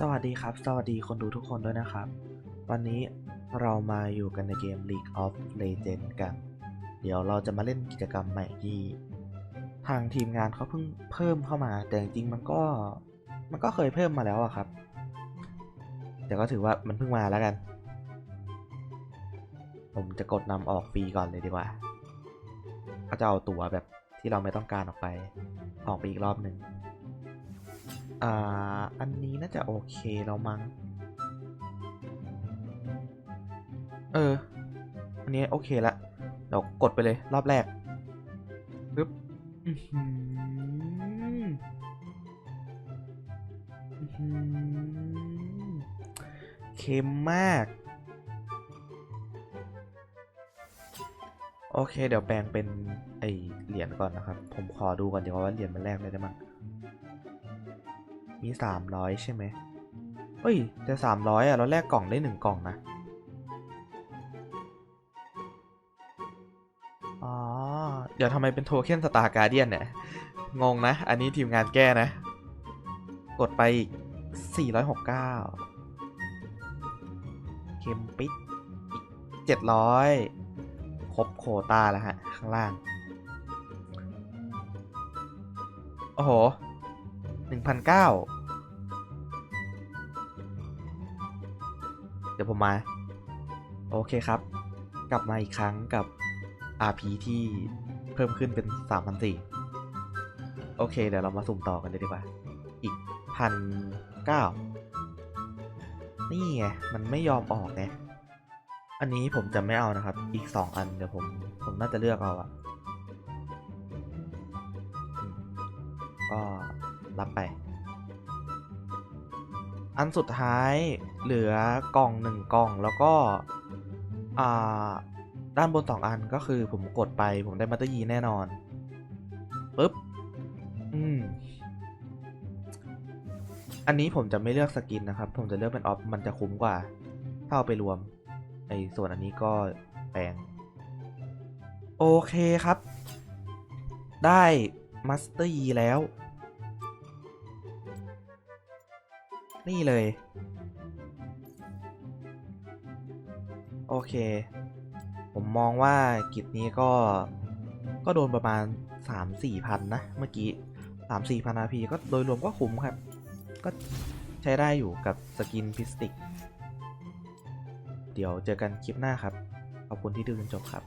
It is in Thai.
สวัสดีครับ สวัสดีคนดูทุกคนด้วยนะครับ วันนี้เรามาอยู่กันในเกม League of Legends กัน เดี๋ยวเราจะมาเล่นกิจกรรมใหม่ที่ทางทีมงานเขาเพิ่งเพิ่มเข้ามา แต่จริงๆมันก็มันก็เคยเพิ่มมาแล้วอะครับ แต่ก็ถือว่ามันเพิ่งมาแล้วกัน ผมจะกดนำออกฟรีก่อนเลยดีกว่า ก็จะเอาตั๋วแบบที่เราไม่ต้องการออกไปออกไปอีกรอบหนึ่ง อ่า อันนี้น่าจะโอเคแล้วมั้ง เออ อันนี้โอเคละเดี๋ยวกดไปเลยรอบแรกปึ๊บเค็มมาก โอเค เดี๋ยวแปลงเป็นไอเหรียญก่อนนะครับ ผมขอดูก่อนเดี๋ยวว่าเหรียญมันแรกเลยได้มั้ง มีสามร้อยใช่ไหมเฮ้ยแต่สามร้อยอะ เราแลกกล่องได้หนึ่งกล่องนะ อ๋อ เดี๋ยวทำไมเป็นโทเค็นสตาร์การเดียนเนี่ย งงนะ อันนี้ทีมงานแก้นะ กดไปอีก469เคมปิดอีก700ครบโคตาแล้วฮะ ข้างล่าง โอ้โห หนึ่งพันเก้าเดี๋ยวผมมา โอเคครับ กลับมาอีกครั้งกับ RP ที่เพิ่มขึ้นเป็นสามพันสี่โอเค เดี๋ยวเรามาสุ่มต่อกันเลยดีกว่า อีกพันเก้านี่ไง มันไม่ยอมออกไงอันนี้ผมจะไม่เอานะครับ อีกสองอันเดี๋ยวผม ผมน่าจะเลือกเอาอะก็ รับไป อันสุดท้ายเหลือกล่องหนึ่งกล่องแล้วก็อ่าด้านบนสองอันก็คือผมกดไปผมได้มัตเตอร์ยีแน่นอนปึ๊บอืมอันนี้ผมจะไม่เลือกสกินนะครับ ผมจะเลือกเป็นออฟมันจะคุ้มกว่าถ้าเอาไปรวมไอ้ส่วนอันนี้ก็แปลง โอเคครับ ได้มัสเตอร์ยีแล้ว นี่เลย โอเค ผมมองว่ากิจนี้ก็ ก็โดนประมาณ 3-4พันนะ เมื่อกี้ 3-4พันอาพีก็โดยรวมก็คุ้มครับ ก็ใช้ได้อยู่กับสกินพิสติก เดี๋ยวเจอกันคลิปหน้าครับ ขอบคุณที่ดูจนจบครับ